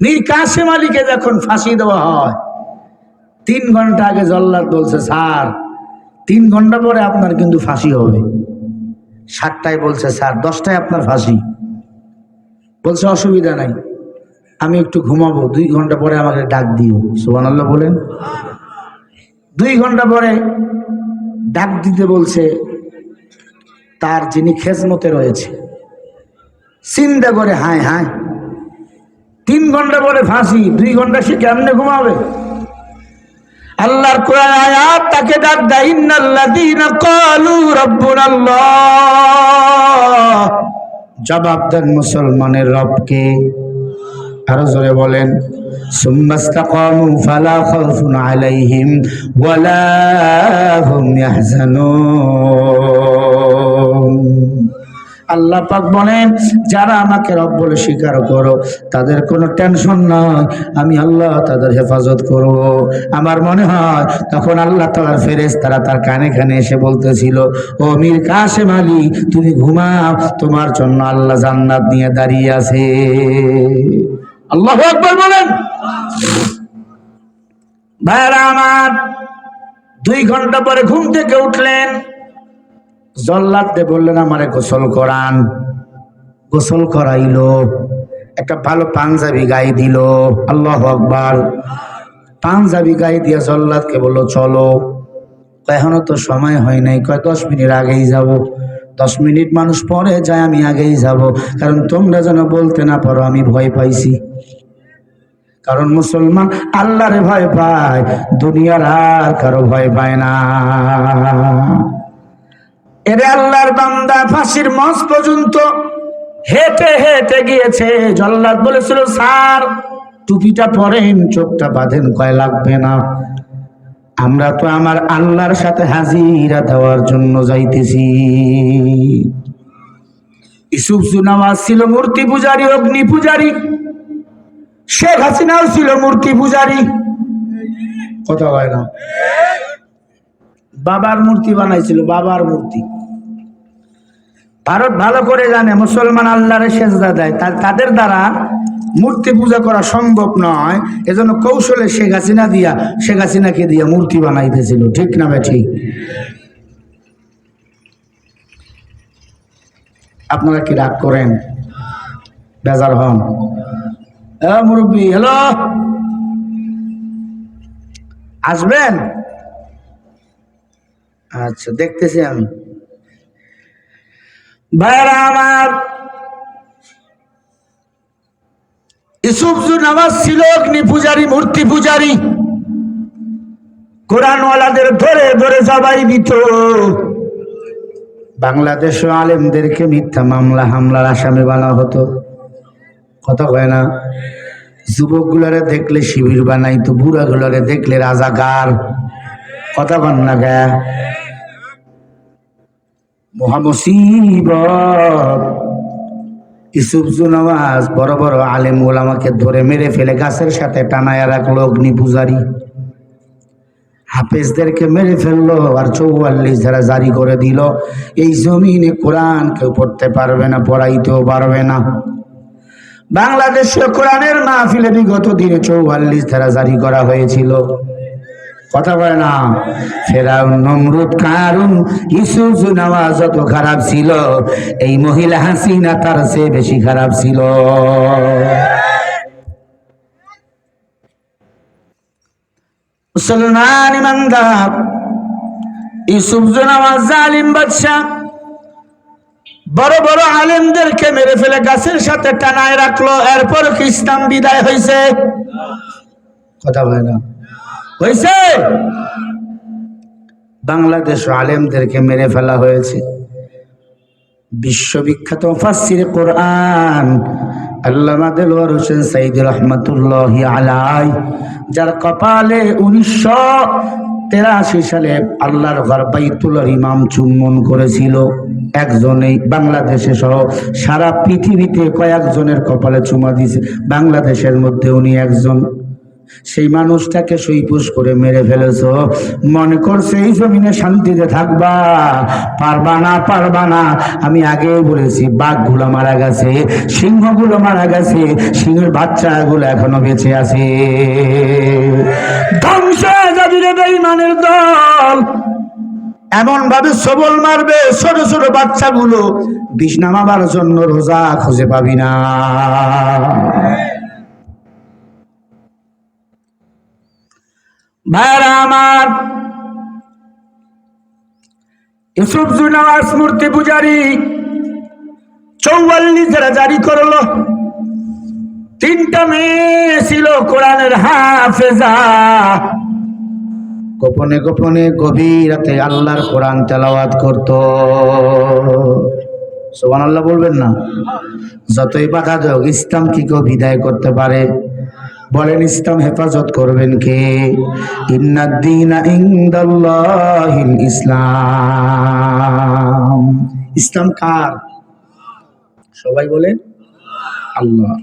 মীর কাসেম আলীকে যখন ফাঁসি দেওয়া হয়, তিন ঘণ্টা আগে জল্লাদ বলছে, স্যার, তিন ঘণ্টা পরে আপনার কিন্তু ফাঁসি হবে। সাতটায় বলছে, স্যার, দশটায় আপনার ফাঁসি। বলছে, অসুবিধা নাই, আমি একটু ঘুমাবো, দুই ঘণ্টা পরে আমাকে ডাক দিও। সুবান আল্লাহ বলেন। দুই ঘণ্টা পরে ডাক দিতে বলছে, তার যিনি খেজমতে রয়েছে, চিন্তা করে হায় হায় তিন ঘণ্টা পরে ফাঁসি, দুই ঘণ্টা সে কেমনে ঘুমাবে? আল্লাহর কোরআন আয়াত, তাকে ডাক দেয়, ইন্নাল্লাযীনা ক্বালু রাব্বুনাল্লাহ। জবাব দেন মুসলমানের রবকে। আরও জোরে বলেন সুম্মাস্তাকামু ফালা খাউফুন আলাইহিম ওয়ালা হুম ইয়াহজানুন। আল্লাহ পাক বলেন, যারা আমাকে রব বলে স্বীকার করো, তাদের কোনো টেনশন নয় আমি আল্লাহ তাদের হেফাজত করব। আমার মনে হয়, তখন আল্লাহ তালার ফেরেস তারা তার কানে কানে এসে বলতেছিল, ও মীর কাশেম আলী, তুমি ঘুমাও, তোমার জন্য আল্লাহ জান্নাত নিয়ে দাঁড়িয়ে আছে। আল্লাহ একবার বলেন। ভাইরা আমার, দুই ঘণ্টা পরে ঘুম থেকে উঠলেন। জল্লাদে বললেন, আমারে গোসল করান। গোসল করাইলো, একটা ভালো পাঞ্জাবি গায়ে দিল, আল্লাহ আকবার। পাঞ্জাবি গায়ে দিয়ে জল্লাদকে বলল, চলো। এখনও তো সময় হয় নাই। কয়, দশ মিনিট আগেই যাব। দশ মিনিট মানুষ পরে যায়, আমি আগেই যাব। কারণ তোমরা যেন বলতে না পারো, আমি ভয় পাইছি। কারণ মুসলমান আল্লাহরে ভয় পায়, দুনিয়ার আর কারও ভয় পায় না। এরে আল্লাহর বান্দা, ফাঁসির মঞ্চ পর্যন্ত হেঁটে হেঁটে গিয়েছে। জল্লাদ বলেছিল, স্যার, টুপিটা পরেন, চোখটা বাঁধেন কয় লাগবে না। আমরা তো আমার আল্লাহর সাথে হাজিরা দেওয়ার জন্য যাইতেছি। ইসুফ সুনামাজ ছিল মূর্তি পূজারী, অগ্নি পূজারী। শেখ হাসিনাও ছিল মূর্তি পূজারী। কথা হয় না। বাবার মূর্তি বানাইছিল, বাবার মূর্তি। ভারত ভালো করে জানে, মুসলমান আল্লাহরে সেজদা দেয়। তাদের দ্বারা মূর্তি পূজা করা সম্ভব নয়। এজন্য কৌশলে শেখ হাসিনা দিয়া, শেখ হাসিনাকে দিয়া মূর্তি বানাইতেছিল। ঠিক না ভাই, ঠিক? আপনারা কি রাগ করেন? বেজার হন। মুরব্বী, হ্যালো? আসবেন? আচ্ছা দেখতেছি আমি। ভাইরা আমার ইসুফজু নামাজ ছিল, অগ্নি পূজারী, মূর্তি পূজারী, কোরআনওয়ালাদের ধরে ধরে সবাই দিত। বাংলাদেশ আলেমদেরকে মিথ্যা মামলা, হামলার আসামে বানা হতো। কথা কয় না? যুবকগুলারে দেখলে শিবির বানাইতো, বুড়াগুলারে দেখলে রাজাকার। কথা কন না, গায়া। মহামসিবত ইসুফজু নওয়াজ বড় বড় আলেম ওলামাকে ধরে মেরে ফেলে, গাছের সাথে টানায় রাখল অগ্নি পূজারি। হাফেজদেরকে মেরে ফেলল আর চৌয়াল্লিশ ধারা জারি করে দিল। এই জমিনে কোরআন কেউ পড়তে পারবে না, পড়াইতেও পারবে না। বাংলাদেশে কোরআনের মাহফিলে বিগত দিনে চৌয়াল্লিশ ধারা জারি করা হয়েছিল। কথা বলে না। ফেরাউন নমরুদ কারুন ইসুফ নামাজ যত খারাপ ছিল, এই মহিলা হাসিনা তার সে বেশি খারাপ ছিল। মুসলমান ইমানদার, ইসুফ নামাজ জালিম বাদশাহ বড় বড় আলেমদেরকে মেরে ফেলে গাছের সাথে টানায় রাখল, এরপর কি ইসলাম বিদায় হয়েছে কথা বলে না। হয়েছে? বাংলাদেশ আলেমদেরকে মেরে ফেলা হয়েছে। বিশ্ববিখ্যাত ফাসির কোরআন আল্লামা দেলোয়ার হোসেন সাইদ রহমতুল্লাহ আলাই যার কপালে উনিশশো তেরাশি সালে আল্লাহর ঘর বাইতুল্লার ইমাম চুম্বন করেছিল। একজনেই বাংলাদেশে সহ সারা পৃথিবীতে কয়েকজনের কপালে চুমা দিয়েছে। বাংলাদেশের মধ্যে উনি একজন। সেই মানুষটাকে সইপুষ করে মেরে ফেলেছ। মনে করছে এই জমিনে শান্তিতে থাকবা। পারবা না পারবা না। আমি আগেই বলেছি, বাঘগুলো মারা গেছে, সিংহগুলো মারা গেছে, সিংহের বাচ্চাগুলো এখনও বেঁচে আছে। ধ্বংস যাবি রে দল। এমন ভাবে সবল মারবে ছোট ছোট বাচ্চাগুলো। বিষ নামাবার জন্য রোজা খুঁজে পাবি না। ভাইরা আমার, ইউসুফ জুনাওয়াজ মূর্তি পূজারি চৌয়াল্লিশ যারা জারি করল। তিনটা মেয়ে ছিল কোরআনের হাফেজা। গোপনে গোপনে গভীর রাতে আল্লাহর কোরআন তেলাওয়াত করত। সোমান আল্লাহ বলবেন না? যতই বাধা দেওক ইসলাম কি কেউ বিদায় করতে পারে? বলেন ইসলাম হেফাজত করবেন কে? ইনদাল্লাহিল ইসলাম। ইসলাম কার? সবাই বলেন আল্লাহ